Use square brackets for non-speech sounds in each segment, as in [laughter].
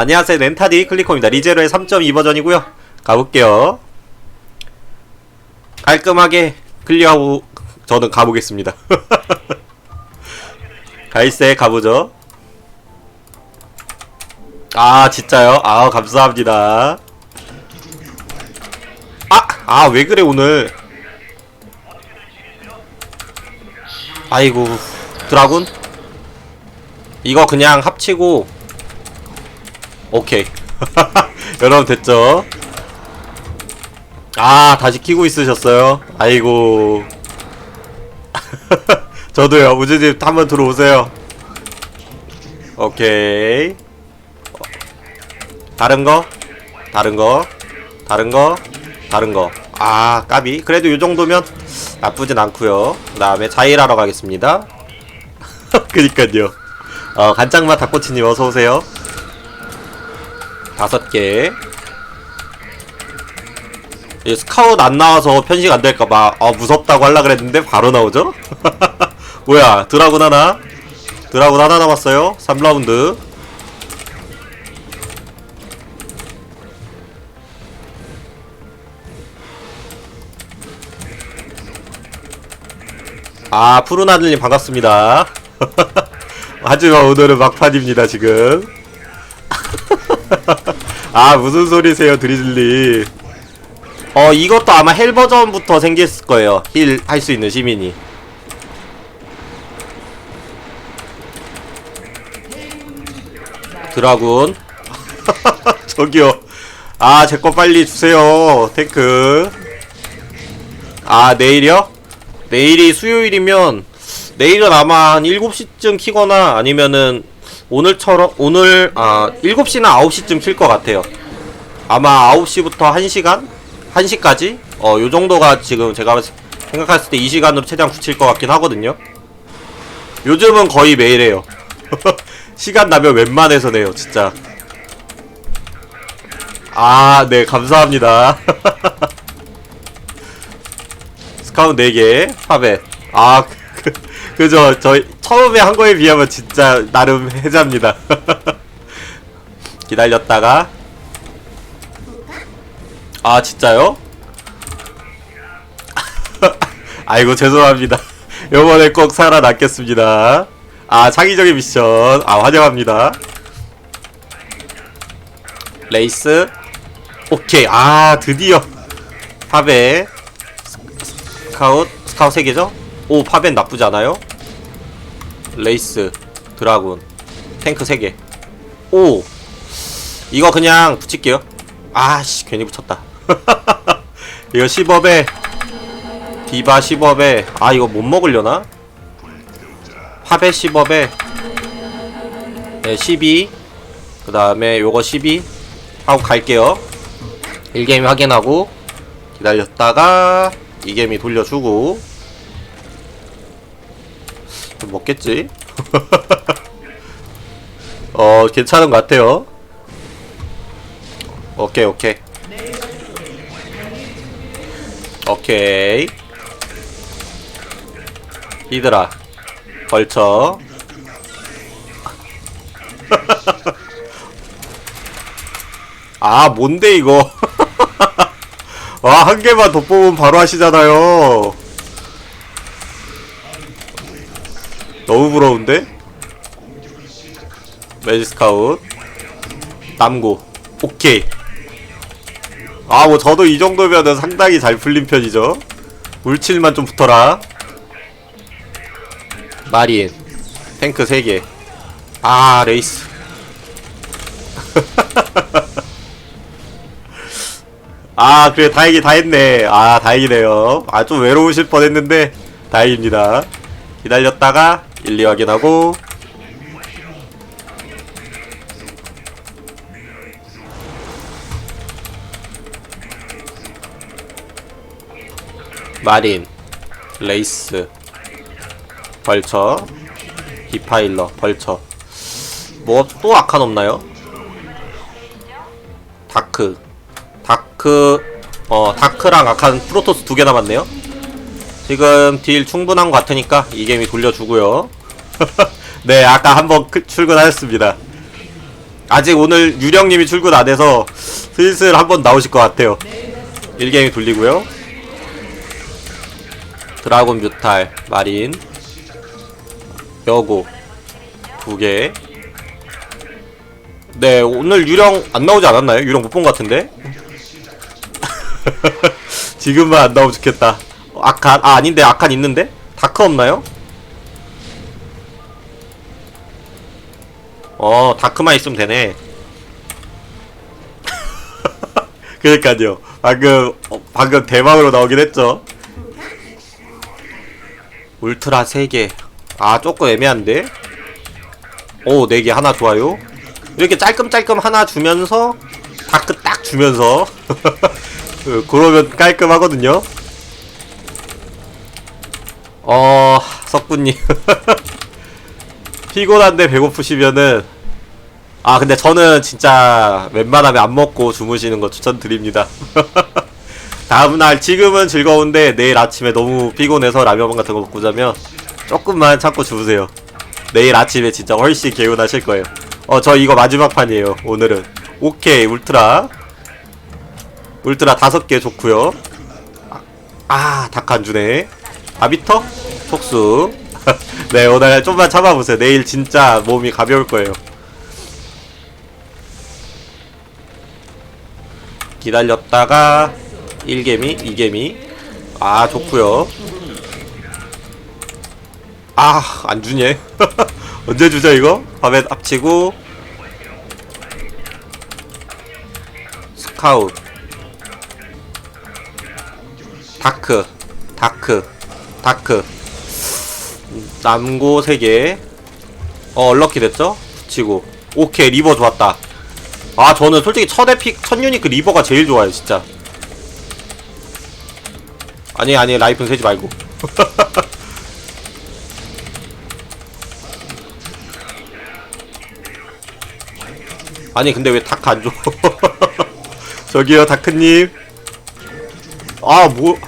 어, 안녕하세요 렌타디 클리코입니다. 리제로의 3.2 버전이고요. 가볼게요. 깔끔하게 클리어하고 저는 가보겠습니다. [laughs] 갈세 가보죠. 아 진짜요? 아 감사합니다. 아! 아 왜 그래 오늘? 아이고 드라군? 이거 그냥 합치고 오케이. [laughs] 여러분 됐죠? 아 다시 키고 있으셨어요? 아이고. [laughs] 저도요. 우주집 한번 들어오세요. 오케이. 다른 거? 다른 거? 다른 거? 다른 거 아 까비. 그래도 요 정도면 나쁘진 않고요. 그 다음에 자일하러 가겠습니다. [laughs] 그니까요. 어 간장맛 닭꼬치님 어서오세요 다섯 개. 이 스카웃 안 나와서 편식 안 될까봐 아 무섭다고 하려 그랬는데 바로 나오죠? [laughs] 뭐야 드라군 하나? 드라군 하나 남았어요. 3라운드. 아 푸른 하늘님 반갑습니다. [laughs] 하지만 오늘은 막판입니다 지금 아 무슨 소리세요 드리즐리? 어 이것도 아마 헬 버전부터 생겼을 거예요. 힐 할 수 있는 시민이. 드라군. [laughs] 저기요. 아 제 거 빨리 주세요 탱크. 아 내일이요? 내일이 수요일이면 내일은 아마 한 7시쯤 키거나 아니면은 오늘처럼 오늘 아 7시나 9시쯤 킬 것 같아요. 아마 9시부터 1시간? 1시까지? 어, 요 정도가 지금 제가 생각했을 때 이 시간으로 최대한 붙일 것 같긴 하거든요. 요즘은 거의 매일 해요. [laughs] 시간 나면 웬만해서 내요, 진짜. 아, 네, 감사합니다. 스카웃 4개, 파벳. 아, 그, 그죠. 저 처음에 한 거에 비하면 진짜 나름 해자입니다. [laughs] 기다렸다가 아 진짜요? [laughs] 아이고 죄송합니다. [laughs] 요번에 꼭 살아남겠습니다. 아 창의적인 미션 아 환영합니다. 레이스 오케이 아 드디어 파베 스카웃 스카웃 3개죠? 오 파벤 나쁘지 않아요? 레이스 드라군 탱크 3개. 오 이거 그냥 붙일게요. 아씨 괜히 붙였다. [laughs] 이거 10업에 디바 10업에 아 이거 못 먹으려나? 파베 10업에 네, 12 그 다음에 요거 12 하고 갈게요. 1게임 확인하고 기다렸다가 2게임이 돌려주고. 좀 먹겠지? [laughs] 어 괜찮은 것 같아요. 오케이 오케이. 오케이. 히드라. 걸쳐. [laughs] 아 뭔데 이거? 와 [laughs] 한 개만 더 뽑으면 바로 하시잖아요 너무 부러운데? 매지스카웃. 남고. 오케이. 아 뭐 저도 이 정도면은 상당히 잘 풀린 편이죠. 울칠만 좀 붙어라. 마린 탱크 3개. 아 레이스. [laughs] 아 그래 다행히 다 했네. 아 다행이네요. 아 좀 외로우실 뻔했는데 다행입니다. 기다렸다가 1, 2 확인하고. 마린 레이스 벌처 디파일러 벌처. 뭐또 아칸 없나요? 다크. 다크 어 다크랑 아칸 프로토스 두 개 남았네요 지금 딜 충분한 것 같으니까 이 게임이 돌려주고요. [laughs] 네 아까 한번 그- 출근하였습니다. 아직 오늘 유령님이 출근 안 해서 슬슬 한번 나오실 것 같아요. 1게임 돌리고요. 드라곤 뮤탈 마린 여고 두개. 네 오늘 유령 안 나오지 않았나요? 유령 못 본 것 같은데? [laughs] 지금만 안 나오면 좋겠다. 어, 아칸 아 아닌데 아칸 있는데? 다크 없나요? 어 다크만 있으면 되네. [laughs] 그러니까요. 방금 어, 방금 대박으로 나오긴 했죠. 울트라 3개. 아 조금 애매한데? 오 4개 하나 좋아요. 이렇게 짤끔짤끔 하나 주면서 다크 딱 주면서. [laughs] 그, 그러면 깔끔하거든요 어 석분님. [laughs] 피곤한데 배고프시면은 아 근데 저는 진짜 웬만하면 안 먹고 주무시는 거 추천드립니다. [laughs] 다음날 지금은 즐거운데 내일 아침에 너무 피곤해서 라면 같은 거 먹고 자면 조금만 참고 주무세요. 내일 아침에 진짜 훨씬 개운하실 거예요. 어 저 이거 마지막 판이에요 오늘은. 오케이 울트라. 울트라 다섯 개 좋고요. 아 닭 안 주네 아비터? 톡수. [laughs] 네 오늘 좀만 참아보세요. 내일 진짜 몸이 가벼울 거예요. 기다렸다가 1개미 2개미. 아 좋구요. 아 안주냐 [laughs] 언제 주죠 이거? 밥에 합치고. 스카웃. 다크. 다크 다크. 남고 3개. 어 얼럭키 됐죠? 붙이고. 오케이 리버 좋았다. 아 저는 솔직히 첫 에픽 첫 유니크 리버가 제일 좋아요 진짜. 아니 아니 라이프는 세지 말고. [laughs] 아니 근데 왜 다크 안 줘? [laughs] 저기요 다크님. 아뭐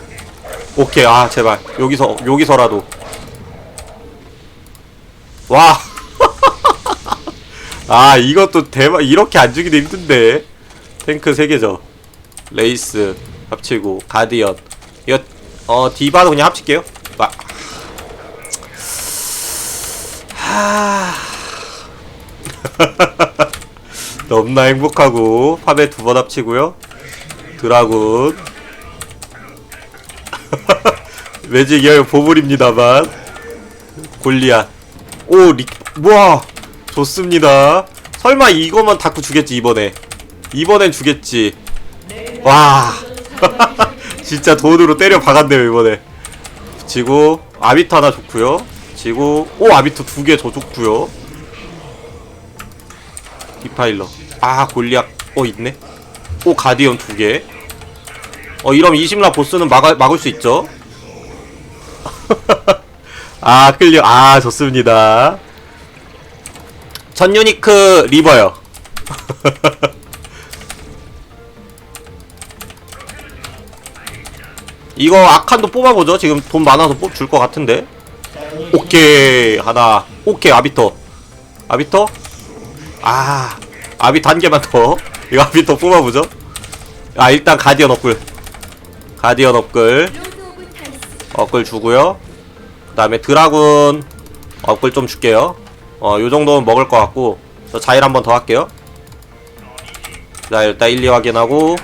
오케이 아 제발. 여기서 여기서라도. 와. [laughs] 아 이것도 대박 이렇게 안 주기도 힘든데. 탱크 3개죠. 레이스 합치고 가디언. 이거 어 디바도 그냥 합칠게요. 마. 하... [laughs] 너무나 행복하고 팝에 두 번 합치고요. 드라군 [laughs] 매직 이하여 보물입니다만. 골리앗. 오 리... 우와. 좋습니다. 설마 이거만 다크 주겠지 이번에. 이번엔 주겠지. 와. [laughs] 진짜 돈으로 때려 박았네요 이번에. 붙이고 아비터 하나 좋고요. 붙이고 오 아비터 두개 더 좋고요. 디파일러. 아 골리앗. 어 있네. 오 가디언 두개 어 이러면 20라 보스는 막아, 막을 수 있죠? [laughs] 아 클리어 아 좋습니다. 전 유니크 리버요. [laughs] 이거 아칸도 뽑아보죠. 지금 돈 많아서 뽑줄 것 같은데. 오케이. 하나. 오케이 아비터. 아비터? 아 아비 단계만 더. [laughs] 이거 아비터 뽑아보죠. 아 일단 가디언 업글 가디언 업글. 업글 주고요. 그 다음에 드라군 업글 좀 줄게요. 어 요정도는 먹을 것 같고 저 자일 한 번 더 할게요. 자 일단 1, 2 확인하고.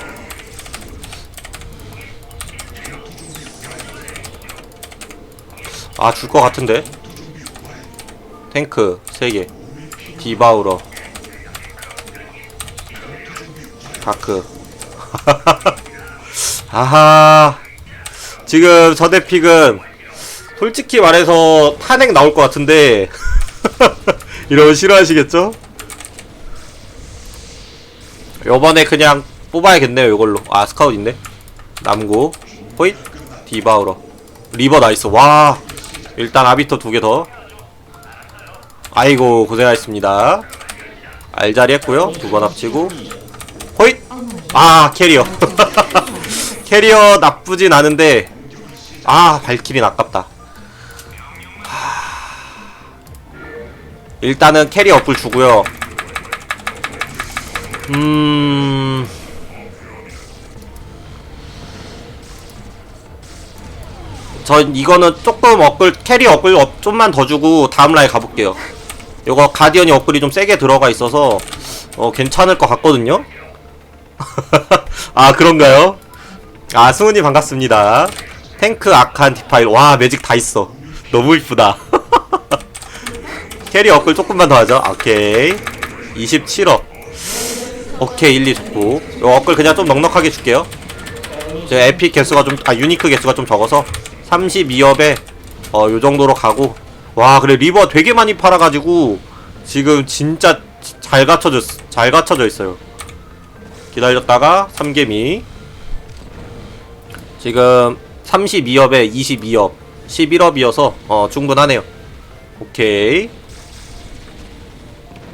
아 줄 것 같은데? 탱크 3개. 디바우러. 다크 [laughs] 아하. 지금 저대픽은 솔직히 말해서 탄핵 나올 것 같은데 [laughs] 이러면 싫어하시겠죠? 요번에 그냥 뽑아야겠네요 이걸로. 아 스카웃 있네 남고 호잇. 디바우러. 리버 나이스. 와. 일단 아비터 두 개 더. 아이고 고생하셨습니다. 알자리 했고요. 두 번 합치고. 호잇. 아 캐리어 [laughs] 캐리어 나쁘진 않은데 아 발키린 아깝다 하... 일단은 캐리어 업글 주고요 음. 전 이거는 조금 업글 캐리 업글 업 좀만 더 주고 다음 라인 가볼게요. 요거 가디언이 업글이 좀 세게 들어가 있어서 어 괜찮을 것 같거든요. [laughs] 아 그런가요? 아 승훈이 반갑습니다. 탱크 아칸 디파일 와 매직 다 있어. 너무 이쁘다. [laughs] 캐리 업글 조금만 더 하죠. 오케이 27억. 오케이 1, 2 좋고 요 업글 그냥 좀 넉넉하게 줄게요. 제 에픽 개수가 좀 아 유니크 개수가 좀 적어서 32업에 어 요정도로 가고 와 그래 리버 되게 많이 팔아가지고 지금 진짜 잘 갖춰져 잘 갖춰져 있어요 기다렸다가 3개미 지금 32업에 22업 11업이어서 어 충분하네요. 오케이.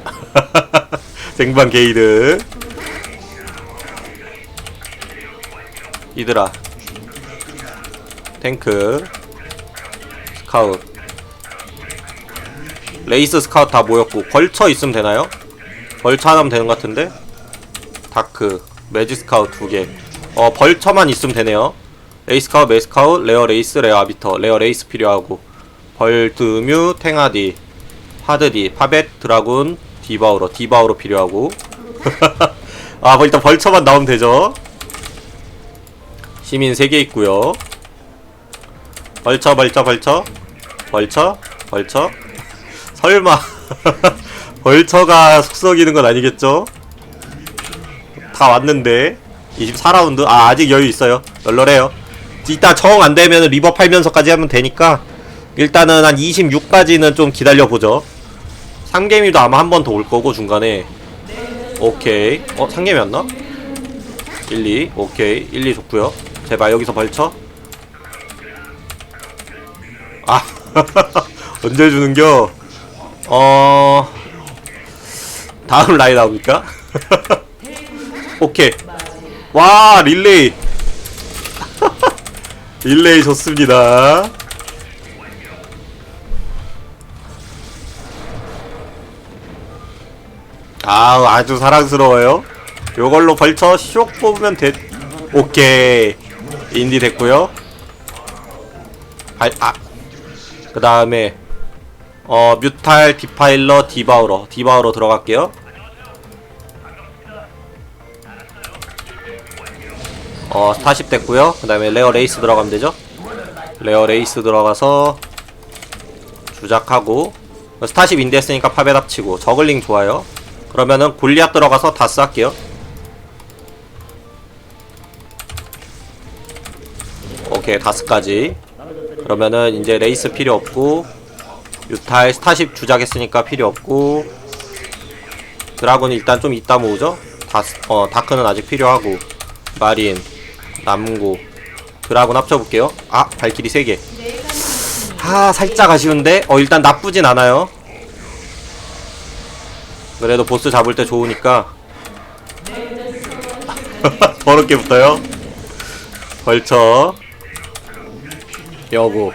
[laughs] 생방 게이드. 이들아. 탱크. 스카웃. 레이스 스카웃 다 모였고 벌처 있으면 되나요? 벌처 하나면 되는 것 같은데? 다크. 매직 스카웃 두개 어 벌처만 있으면 되네요 레이스 스카웃 매직 스카웃 레어 레이스 레어 아비터 레어 레이스 필요하고. 벌드뮤 탱하디 하드디 파벳 드라군 디바우로 디바우로 필요하고. [laughs] 아 일단 벌처만 나오면 되죠. 시민 3개 있고요. 벌쳐 벌쳐 벌쳐 벌쳐 벌쳐 설마. [laughs] 벌처가 속썩이는 건 아니겠죠? 다 왔는데. 24라운드. 아 아직 여유 있어요. 널널해요 이따 정 안되면 리버 팔면서까지 하면 되니까 일단은 한 26까지는 좀 기다려보죠. 3개미도 아마 한 번 더 올 거고 중간에. 오케이. 어 3개미 왔나? 1, 2 오케이. 1, 2 좋고요. 제발 여기서 벌쳐. 아 [laughs] 언제 주는겨? 어 다음 라인 나옵니까? [laughs] 오케이. 와 릴레이 릴레이 좋습니다. 아 아주 사랑스러워요. 요걸로 벌쳐 쇽 뽑으면 돼 오케이. 인디 됐고요. 아, 그 다음에 어 뮤탈 디파일러 디바우러. 디바우러 들어갈게요 어 스타십 됐고요. 그 다음에 레어 레이스 들어가면 되죠? 레어 레이스 들어가서 주작하고 스타십 인디 했으니까 파벳 합치고 저글링 좋아요. 그러면은 골리앗 들어가서 다스 할게요. 오케이 다스까지. 그러면은 이제 레이스 필요 없고 유탈 스타십 주작했으니까 필요 없고 드라군 일단 좀 이따 모으죠? 다스 어 다크는 아직 필요하고 마린 남고 드라군 합쳐볼게요. 아 발길이 3개. 아 살짝 아쉬운데? 어 일단 나쁘진 않아요. 그래도 보스 잡을 때 좋으니까. [laughs] 더럽게 붙어요. 벌쳐. 여고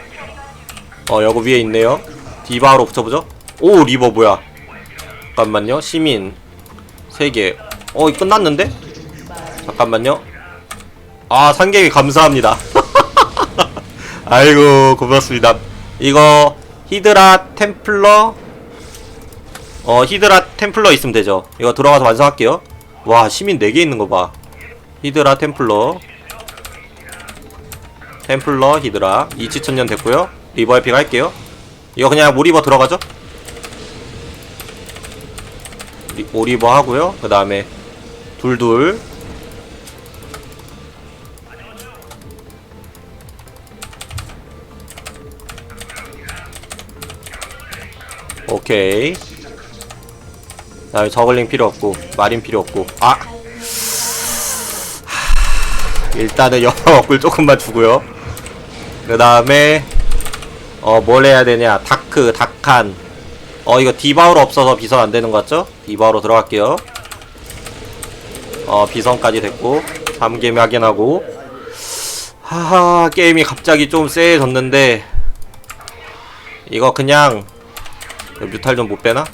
어 여고 위에 있네요. 디바로 붙여보죠. 오 리버 뭐야? 잠깐만요. 시민. 3개. 어 끝났는데? 잠깐만요 아 상개미 감사합니다. [laughs] 아이고 고맙습니다. 이거 히드라 템플러? 어 히드라 템플러 있으면 되죠. 이거 들어가서 완성할게요. 와 시민 4개 있는 거봐. 히드라 템플러. 템플러 히드라. 이치천년 됐고요. 리버 에픽 할게요. 이거 그냥 모리버 들어가죠? 리, 오리버 하고요. 그 다음에 둘둘 오케이. 그 다음에 저글링 필요 없고 마린 필요 없고. 아! 일단은 영어 업글 [laughs] 조금만 주고요. 그 다음에 어 뭘 해야 되냐? 다크 다칸 어 이거 디바우로 없어서 비선 안 되는 거 같죠? 디바우로 들어갈게요. 어 비선까지 됐고 3개미 확인하고. 하하 게임이 갑자기 좀 쎄해졌는데 이거 그냥 뮤탈 좀 못 빼나?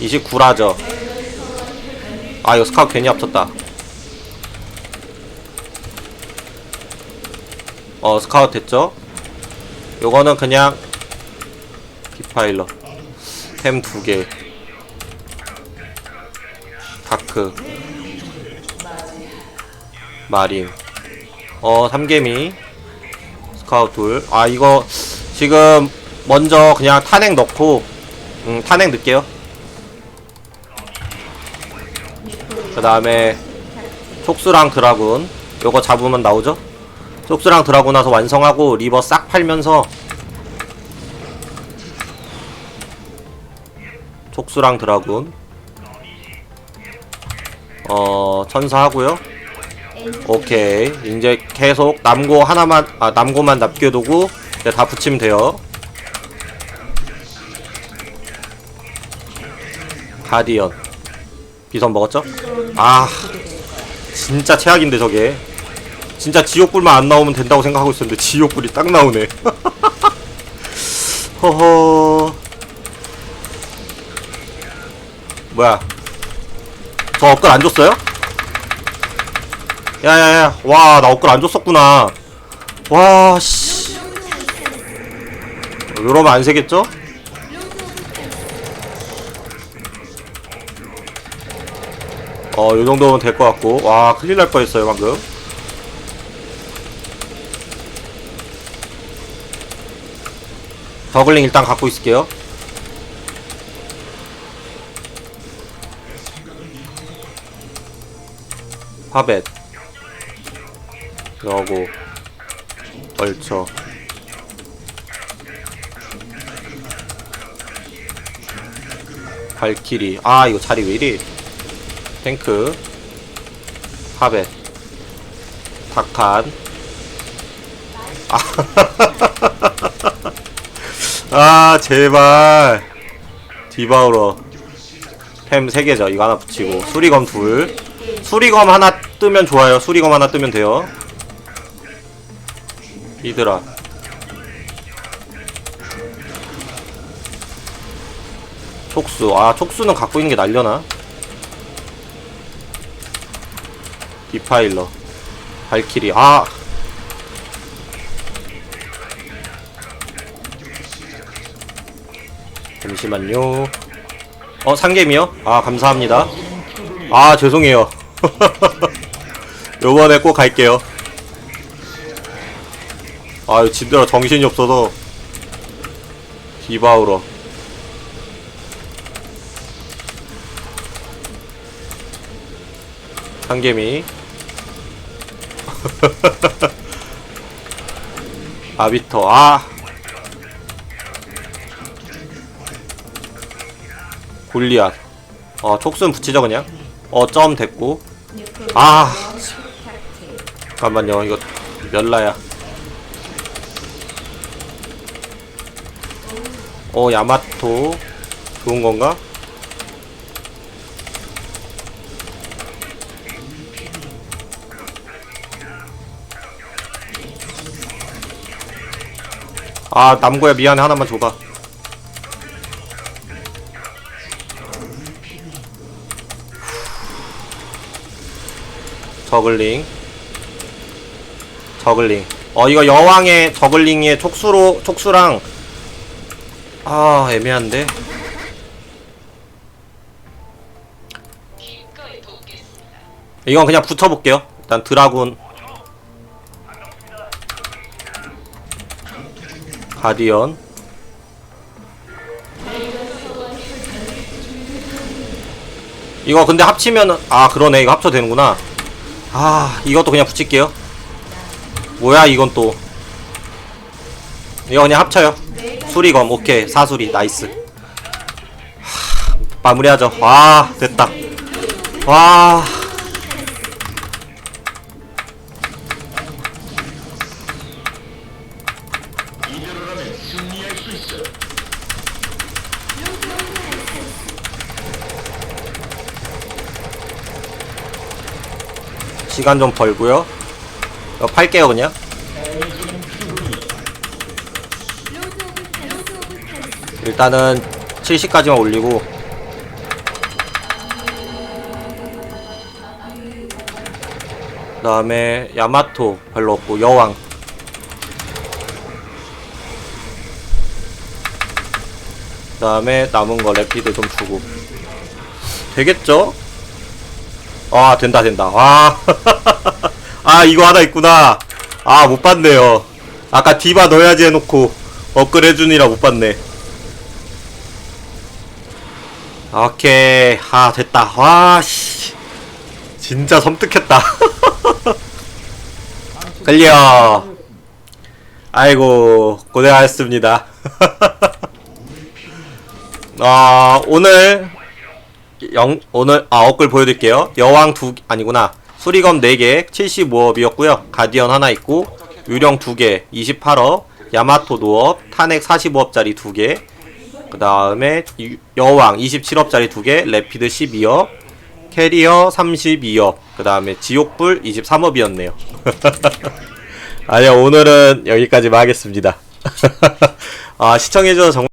29라죠. 아 이거 스카우트 괜히 합쳤다. 어 스카우트 됐죠? 요거는 그냥 디파일러. 템 두개. 다크. 마린. 어 삼개미. 스카우트 둘아 이거 지금 먼저 그냥 탄핵 넣고 음 탄핵 넣을게요. 그 다음에 촉수랑 드라군 요거 잡으면 나오죠? 촉수랑 드라군 나서 완성하고 리버 싹 팔면서 촉수랑 드라군 어 천사하고요. 오케이. 이제 계속 남고 하나만 아 남고만 남겨두고 이제 다 붙이면 돼요 가디언. 비선 먹었죠? 아 진짜 최악인데 저게. 진짜 지옥불만 안 나오면 된다고 생각하고 있었는데 지옥불이 딱 나오네. [laughs] 허허. 뭐야? 저 업글 안 줬어요? 야야야. 와 나 업글 안 줬었구나. 와씨. 이러면 안 새겠죠? 어, 요 정도면 될 것 같고. 와, 큰일 날 뻔했어요, 방금. 저글링 일단 갖고 있을게요. 파벳. 그러고, 벌쳐. 발키리. 아, 이거 자리 왜 이리. 탱크 파벳 다칸 아, [laughs] 아 제발. 디바우러. 템 3개죠. 이거 하나 붙이고. 수리검 둘. 수리검 하나 뜨면 좋아요. 수리검 하나 뜨면 돼요. 이들아. 촉수. 아 촉수는 갖고 있는 게 날려나 디파일러. 발키리 아! 잠시만요. 어 상겜이요? 아 감사합니다. 아 죄송해요. [laughs] 요번에 꼭 갈게요. 아유 진짜로 정신이 없어서. 디바우러. 상개미 [laughs] 아비터 아. 골리앗. 어 촉순 붙이죠 그냥? 어 점 됐고. 아. 잠깐만요 이거 멸라야. 어 야마토. 좋은 건가? 아 남고야 미안해. 하나만 줘봐. 저글링. 저글링. 어 이거 여왕의 저글링의 촉수로 촉수랑. 아 애매한데? 이건 그냥 붙여볼게요. 일단 드라군 가디언. 이거 근데 합치면은 아 그러네. 이거 합쳐도 되는구나. 아 이것도 그냥 붙일게요. 뭐야 이건 또. 이거 그냥 합쳐요. 수리검 오케이. 사수리. 나이스. 하, 마무리하죠. 와 됐다. 와 시간 좀 벌고요. 이거 팔게요 그냥. 일단은 70까지만 올리고 다음에 야마토 별로 없고 여왕 그 다음에 남은 거 래피드 좀 주고 되겠죠? 아 된다 된다. 와. [laughs] 아 이거 하나 있구나. 아 못 봤네요. 아까 디바 넣어야지 해놓고 업글 해주니라 못 봤네. 오케이. 아 됐다. 와씨. 진짜 섬뜩했다. [laughs] 클리어. 아이고 고생하셨습니다. [laughs] 아 오늘 영 오늘 아 업글 보여드릴게요. 여왕 두 아니구나. 수리검 4개 75업이었고요. 가디언 하나 있고 유령 2개 28업 야마토 노업 탄핵 45업짜리 2개 그 다음에 여왕 27업짜리 2개 레피드 12업 캐리어 32업 그 다음에 지옥불 23업이었네요. [laughs] 아니요 오늘은 여기까지만 하겠습니다. [laughs] 아 시청해주셔서 정말